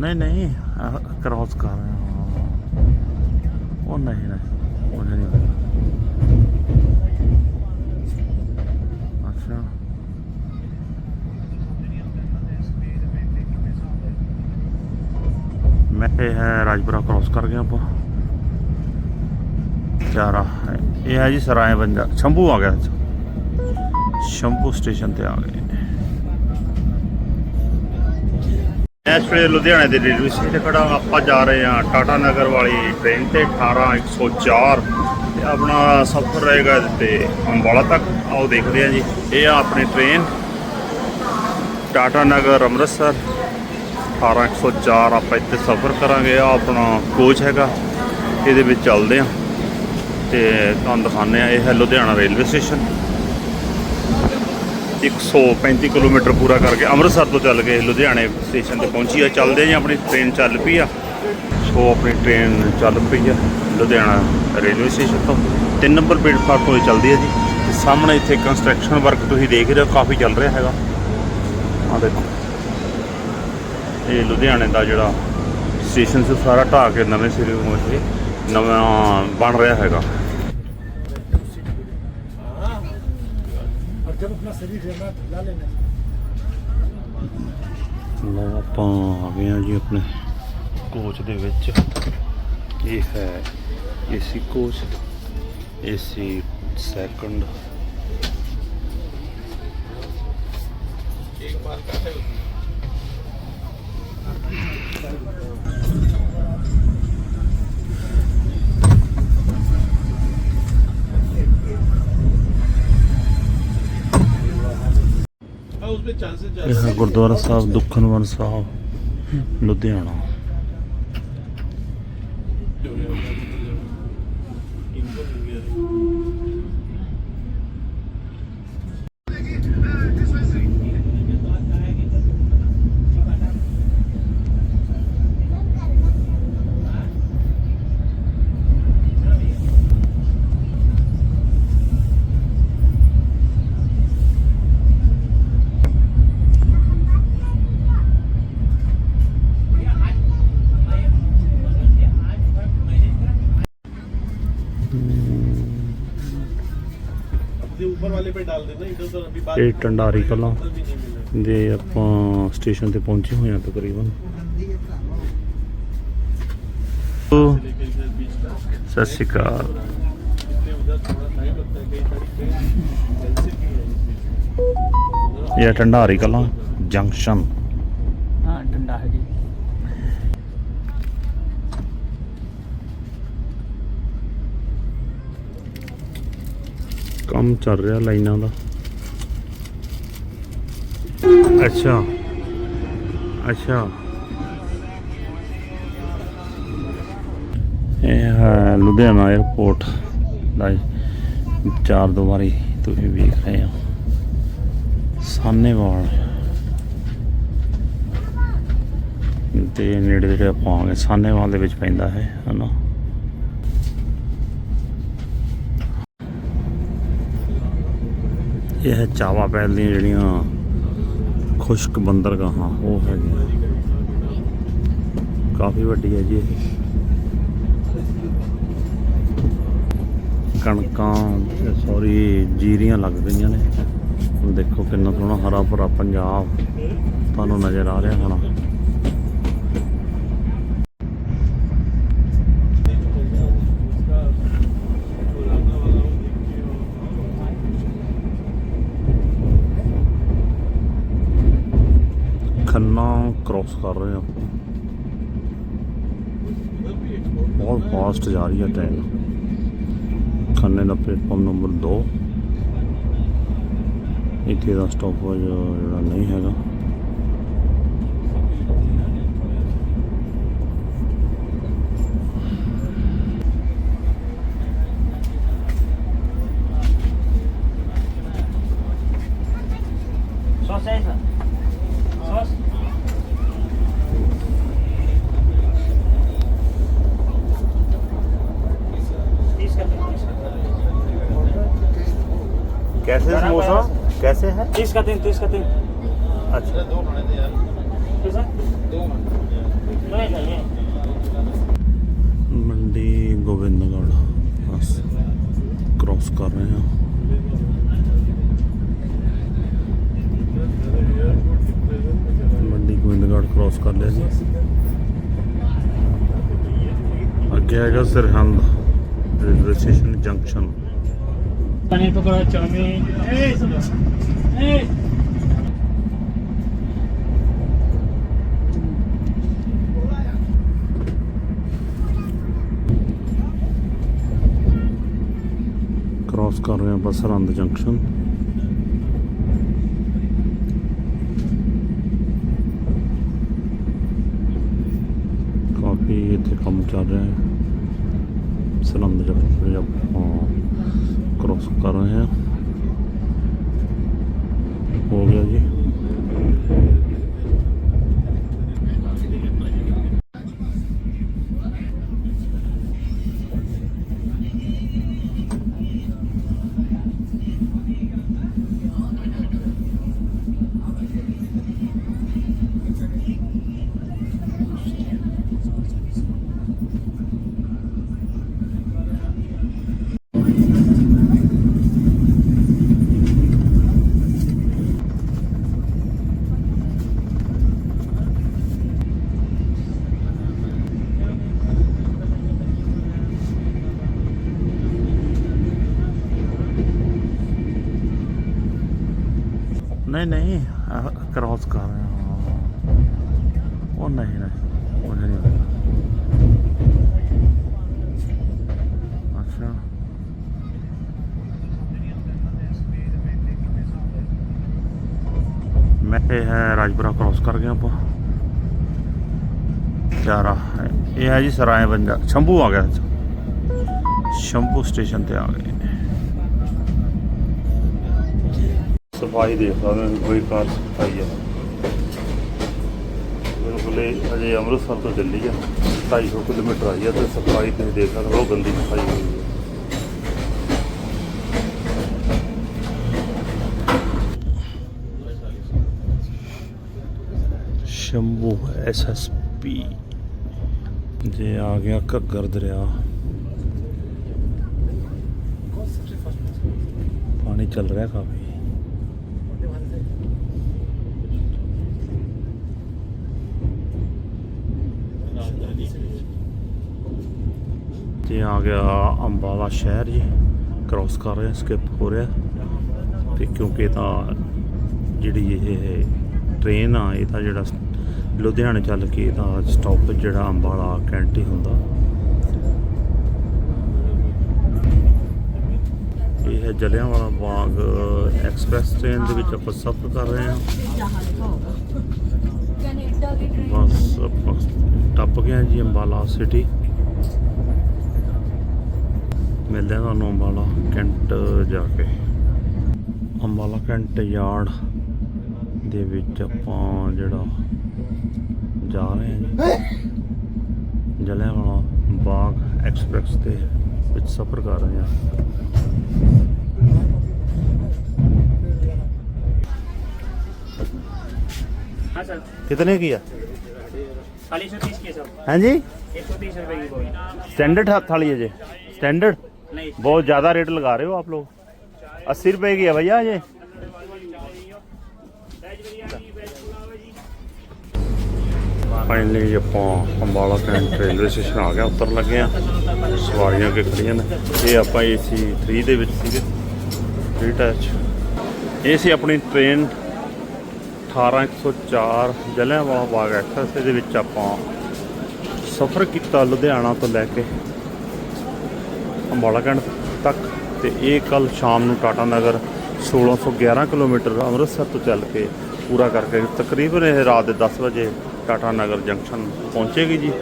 ਨਹੀਂ ਨਹੀਂ ਕ੍ਰਾਸ ਕਰ ਰਹੇ ਹਾਂ ਉਹ ਨਹੀਂ ਨਹੀਂ ਉਹ ਨਹੀਂ ਅੱਛਾ ਮੈਂ ਇਹ ਹੈ ਰਾਜਪੁਰਾ ਕ੍ਰਾਸ ਕਰ ਗਿਆ ਆਪਾਂ ਚਾਰਾ ਇਹ ਹੈ ਜੀ ਸਰਾਏ ਬੰਜਾ ਸ਼ੰਭੂ ਆ ਗਿਆ ਸ਼ੰਭੂ ਸਟੇਸ਼ਨ ਤੇ ਆ ਮੈਂ ਇਸ ਵੇਲੇ ਲੁਧਿਆਣੇ ਦੇ ਰੇਲਵੇ ਸਟੇਸ਼ਨ ਤੇ ਖੜਾ ਆਪਾਂ ਜਾ ਰਹੇ ਹਾਂ ਟਾਟਾ ਨਗਰ ਵਾਲੀ ਟ੍ਰੇਨ ਤੇ 18104 ਤੇ ਆਪਣਾ ਸਫ਼ਰ ਰਹੇਗਾ ਇਹਦੇ ਤੇ ਅੰਬਾਲਾ ਤੱਕ। ਆਓ ਦੇਖਦੇ ਹਾਂ ਜੀ। ਇਹ ਆ ਆਪਣੀ ਟ੍ਰੇਨ। ਟਾਟਾ ਨਗਰ ਅੰਮ੍ਰਿਤਸਰ। 18104 ਆਪਾਂ ਇੱਥੇ ਸਫ਼ਰ ਕਰਾਂਗੇ। ਆ ਆਪਣਾ ਕੋਚ ਹੈਗਾ। ਇਹਦੇ ਵਿੱਚ ਚੱਲਦੇ ਹਾਂ। ਤੇ ਤੁਹਾਨੂੰ ਦਿਖਾਉਂਦੇ ਆ ਇਹ ਹੈ ਲੁਧਿਆਣਾ ਰੇਲਵੇ ਸਟੇਸ਼ਨ। 135 ਕਿਲੋਮੀਟਰ ਪੂਰਾ ਕਰਕੇ ਅੰਮ੍ਰਿਤਸਰ ਤੋਂ ਚੱਲ ਕੇ ਲੁਧਿਆਣੇ ਸਟੇਸ਼ਨ ਤੇ ਪਹੁੰਚੀ ਆ। ਚੱਲਦੇ ਜੀ ਆਪਣੀ ਟ੍ਰੇਨ ਚੱਲ ਪਈ ਆ। ਸੋ ਆਪਣੀ ਟ੍ਰੇਨ ਚੱਲ ਪਈ ਆ ਲੁਧਿਆਣਾ ਰੇਲਵੇ ਸਟੇਸ਼ਨ ਤੋਂ। 3 ਨੰਬਰ ਪਲੇਟਫਾਰਮ ਤੋਂ ਇਹ ਚੱਲਦੀ ਹੈ ਜੀ। ਤੇ ਸਾਹਮਣੇ ਇੱਥੇ ਕੰਸਟਰਕਸ਼ਨ ਵਰਕ ਤੁਸੀਂ ਦੇਖ ਰਹੇ ਹੋ, ਕਾਫੀ ਚੱਲ ਰਿਹਾ ਹੈਗਾ। ਆ ਦੇਖੋ। ਇਹ ਲੁਧਿਆਣੇ ਦਾ ਜਿਹੜਾ ਸਟੇਸ਼ਨ ਸੀ ਸਾਰਾ ਢਾਹ ਕੇ ਨਵੇਂ ਸਿਰੇ ਨੂੰ ਇਹ ਨਵਾਂ ਬਣ ਰਿਹਾ ਹੈਗਾ। जब अपना शरीर रहना ला लेना ਲੋ ਆਪਾਂ ਆ ਗਏ ਆ ਜੀ ਆਪਣੇ ਕੋਚ ਦੇ ਵਿੱਚ ਇਹ ਹੈ ਏਸੀ ਕੋਚ ਏਸੀ ਸੈਕੰਡ हाँ उसमें चांसेस ਇਹ ਗੁਰਦੁਆਰਾ ਸਾਹਿਬ ਦੁਖਨਵਨ ਸਾਹਿਬ ਲੁਧਿਆਣਾ। ਇਹ ਟੰਡਾਰੀ ਕਲਾਂ ਦੇ ਆਪਾਂ ਸਟੇਸ਼ਨ ਤੇ ਪਹੁੰਚੇ ਹੋਏ ਹਾਂ ਤਕਰੀਬਨ। ਸਤਿ ਸ਼੍ਰੀ ਅਕਾਲ। ਇਹ ਟੰਡਾਰੀ ਕਲਾਂ ਜੰਕਸ਼ਨ। ਹਾਂ ਟੰਡਾਰੀ ਕੰਮ ਚੱਲ ਰਿਹਾ ਲਾਈਨਾਂ ਦਾ। ਅੱਛਾ। ਅੱਛਾ। ਇਹ ਹੈ ਲੁਧਿਆਣਾ 에ਅਰਪੋਰਟ ਦਾ ਚਾਰ ਦੁਆਰੀ ਤੁਸੀਂ ਵੇਖ ਰਹੇ ਹੋ। ਸਾਹਨੇਵਾਲ। ਤੇ ਨੇੜੇ ਜਿਹੜੇ ਆਪਾਂ ਆ ਗਏ। ਸਾਹਨੇਵਾਲ ਦੇ ਵਿੱਚ ਪੈਂਦਾ ਹੈ, ਹਨਾ? ਇਹ ਹੈ ਚਾਵਾ ਪੈਲ ਦੀਆਂ ਜਿਹੜੀਆਂ ਖੁਸ਼ਕ ਬੰਦਰਗਾਹਾਂ, ਉਹ ਹੈਗੀਆਂ। ਕਾਫੀ ਵੱਡੀ ਹੈ ਜੀ ਇਹ। ਕਣਕਾਂ ਸੌਰੀ ਜੀਰੀਆਂ ਲੱਗ ਰਹੀਆਂ ਨੇ। ਦੇਖੋ ਕਿੰਨਾ ਸੋਹਣਾ ਹਰਾ ਭਰਾ ਪੰਜਾਬ ਤੁਹਾਨੂੰ ਨਜ਼ਰ ਆ ਰਿਹਾ ਹੋਣਾ। ਖੰਨਾ ਕ੍ਰੋਸ ਕਰ ਰਹੇ ਹਾਂ ਬਹੁਤ ਫਾਸਟ ਜਾ ਰਹੀ ਹੈ ਟ੍ਰੇਨ ਖੰਨੇ ਦਾ ਪਲੇਟਫਾਰਮ ਨੰਬਰ 2 ਇੱਥੇ ਦਾ ਸਟਾਪੇਜ ਜਿਹੜਾ ਨਹੀਂ ਹੈਗਾ। कैसे समोसा कैसे है तीस का तीन तीस का तीन अच्छा दो खाने थे यार कैसा दो खाने ਮੰਡੀ ਗੋਬਿੰਦਗੜ੍ਹ ਬਸ ਕ੍ਰਾਸ ਕਰ ਰਹੇ ਹਾਂ ਮੰਡੀ ਗੋਬਿੰਦਗੜ੍ਹ ਕ੍ਰਾਸ ਕਰ ਲਿਆ ਜੀ ਅੱਗੇ ਹੈਗਾ Sirhind railway station junction paneer pakora chowmein ए सुनो ए ਕ੍ਰਾਸ ਕਰ ਰਹੇ ਹਾਂ ਬਸ ਸਰਹੰਦ ਜੰਕਸ਼ਨ ਕਾਫੀ ਇੱਥੇ ਕੰਮ ਚੱਲ ਰਿਹਾ ਹੈ ਸਰਹੰਦ ਜੰਕਸ਼ਨ ਆਪਾਂ ਕ੍ਰਾਸ ਕਰ ਰਹੇ ਹਾਂ। ਹੋ ਗਿਆ ਜੀ ਨਹੀਂ ਨਹੀਂ ਕ੍ਰਾਸ ਕਰ ਰਹੇ ਹਾਂ ਉਹ ਨਹੀਂ ਨਹੀਂ ਉਹ ਨਹੀਂ ਅੱਛਾ ਮੈਂ ਇਹ ਹੈ ਰਾਜਪੁਰਾ ਕ੍ਰਾਸ ਕਰ ਗਿਆ ਆਪਾਂ ਚਾਰਾ ਇਹ ਹੈ ਜੀ ਸਰਾਏ ਬੰਜਾ ਸ਼ੰਭੂ ਆ ਗਿਆ ਸ਼ੰਭੂ ਸਟੇਸ਼ਨ ਤੇ ਆ ਗਏ ਸਫ਼ਾਈ ਦੇਖ ਸਕਦੇ ਹੋ, ਕੋਈ ਕਾਰ ਸਫ਼ਾਈ ਹੈ ਬਿਲਕੁਲ ਅਜੇ ਅੰਮ੍ਰਿਤਸਰ ਤੋਂ ਦਿੱਲੀ ਆ 250 ਕਿਲੋਮੀਟਰ ਆਈ ਆ ਤੇ ਸਫ਼ਾਈ ਤੁਸੀਂ ਦੇਖ ਸਕਦੇ ਹੋ ਗੰਦੀ ਸਫ਼ਾਈ ਹੋਈ ਹੈ। ਸ਼ੰਭੂ ਐਸਐਸਪੀ ਜੇ ਆ ਗਿਆ ਘੱਗਰ ਦਰਿਆ। ਪਾਣੀ ਚੱਲ ਰਿਹਾ ਕਾਫੀ। ਤੇ ਆ ਗਿਆ ਅੰਬਾਲਾ ਸ਼ਹਿਰ ਜੀ। ਕ੍ਰਾਸ ਕਰ ਰਹੇ ਸਕਿਪ ਹੋ ਰਿਹਾ। ਤੇ ਕਿਉਂਕਿ ਤਾਂ ਜਿਹੜੀ ਇਹ ਟ੍ਰੇਨ ਆ ਇਹ ਤਾਂ ਜਿਹੜਾ ਲੁਧਿਆਣੇ ਚੱਲ ਕੇ ਇਹਦਾ ਸਟਾਪ ਜਿਹੜਾ ਅੰਬਾਲਾ ਕੈਂਟ ਹੁੰਦਾ। ਇਹ ਹੈ ਜਲਿਆਂਵਾਲਾ ਬਾਗ ਐਕਸਪ੍ਰੈਸ ਟ੍ਰੇਨ ਦੇ ਵਿੱਚ ਆਪਾਂ ਸਫ਼ਰ ਕਰ ਰਹੇ ਹਾਂ। ਕੈਨੇਡਾ ਦੀ ਟ੍ਰੇਨ ਬਸ ਆਪਾਂ ਟੱਪ ਗਏ ਜੀ ਅੰਬਾਲਾ ਸਿਟੀ ਮਿਲਦੇ ਹਾਂ ਤੁਹਾਨੂੰ ਅੰਬਾਲਾ ਕੈਂਟ ਜਾ ਕੇ ਅੰਬਾਲਾ ਕੈਂਟ ਯਾਰਡ ਦੇ ਵਿੱਚ ਆਪਾਂ ਜਿਹੜਾ ਜਾ ਰਹੇ ਹਾਂ ਜੀ ਜਲਿਆਂਵਾਲਾ ਬਾਗ ਐਕਸਪ੍ਰੈਸ ਦੇ ਵਿੱਚ ਸਫ਼ਰ ਕਰ ਰਹੇ ਹਾਂ हाँ सर कितने की है खाली सौ तीस के सब हाँ जी एक सौ तीस रुपए की बोल स्टैंडर्ड थाली है जी स्टैंडर्ड नहीं बहुत ज़्यादा रेट लगा रहे हो आप लोग अस्सी रुपए की है भैया ये ਫਾਈਨਲੀ ਆਪਾਂ ਅੰਬਾਲਾ ਕੈਂਟ ਰੇਲਵੇ ਸਟੇਸ਼ਨ ਆ ਗਿਆ ਉੱਤਰ ਲੱਗੇ ਆ ਸਵਾਰੀਆਂ ਅੱਗੇ ਖੜੀਆਂ ਨੇ ਇਹ ਆਪਾਂ ਏਸੀ 3 ਦੇ ਵਿੱਚ ਸੀਗੇ 3 ਟੈਚ ਇਹ ਸੀ ਆਪਣੀ ਟ੍ਰੇਨ 18104 ਜਲਿਆਂਵਾਲਾ ਬਾਗ ਐਕਸਪ੍ਰੈਸ ਇਹਦੇ ਵਿੱਚ ਆਪਾਂ ਸਫ਼ਰ ਕੀਤਾ ਲੁਧਿਆਣਾ ਤੋਂ ਲੈ ਕੇ ਅੰਬਾਲਾ ਕੈਂਟ ਤੱਕ ਤੇ ਇਹ ਕੱਲ ਸ਼ਾਮ ਨੂੰ ਟਾਟਾ ਨਗਰ 1611 ਕਿਲੋਮੀਟਰ ਅੰਮ੍ਰਿਤਸਰ ਤੋਂ ਚੱਲ ਕੇ ਪੂਰਾ ਕਰਕੇ ਤਕਰੀਬਨ ਇਹ ਰਾਤ ਦੇ 10 ਵਜੇ ਟਾਟਾ ਨਗਰ ਜੰਕਸ਼ਨ ਪਹੁੰਚੇਗੀ ਜੀ।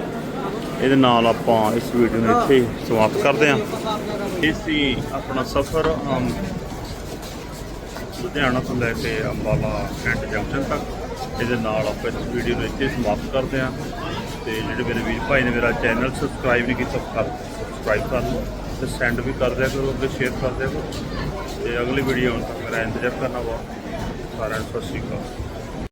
ਇਹਦੇ ਨਾਲ ਆਪਾਂ ਇਸ ਵੀਡੀਓ ਨੂੰ ਇੱਥੇ ਸਮਾਪਤ ਕਰਦੇ ਹਾਂ। ਇਹ ਆਪਣਾ ਸਫ਼ਰ ਅਮ, ਲੁਧਿਆਣਾ ਤੋਂ ਲੈ ਕੇ ਅੰਬਾਲਾ ਕੈਂਟ ਜੰਕਸ਼ਨ ਤੱਕ। ਇਹਦੇ ਨਾਲ ਆਪਾਂ ਇਸ ਵੀਡੀਓ ਨੂੰ ਇੱਥੇ ਸਮਾਪਤ ਕਰਦੇ ਹਾਂ। ਤੇ ਜਿਹੜੇ ਮੇਰੇ ਵੀਰ ਭਾਈ ਨੇ ਮੇਰਾ ਚੈਨਲ ਸਬਸਕ੍ਰਾਈਬ ਨਹੀਂ ਕੀਤਾ ਕਰ ਸਬਸਕ੍ਰਾਈਬ ਕਰ ਲਓ। ਤੇ ਸੈਂਡ ਵੀ ਕਰ ਦਿਆ ਕਰੋ, ਅੱਗੇ ਸ਼ੇਅਰ ਕਰ ਦਿਆ ਕਰੋ। ਤੇ ਅਗਲੀ ਵੀਡੀਓ ਆਉਣ ਤੱਕ ਮੇਰਾ ਇੰਤਜ਼ਾਰ ਕਰਨਾ ਬਹੁਤ ਸਾਰਿਆਂ ਨੂੰ ਸਤਿ ਸ਼੍ਰੀ ਅਕਾਲ।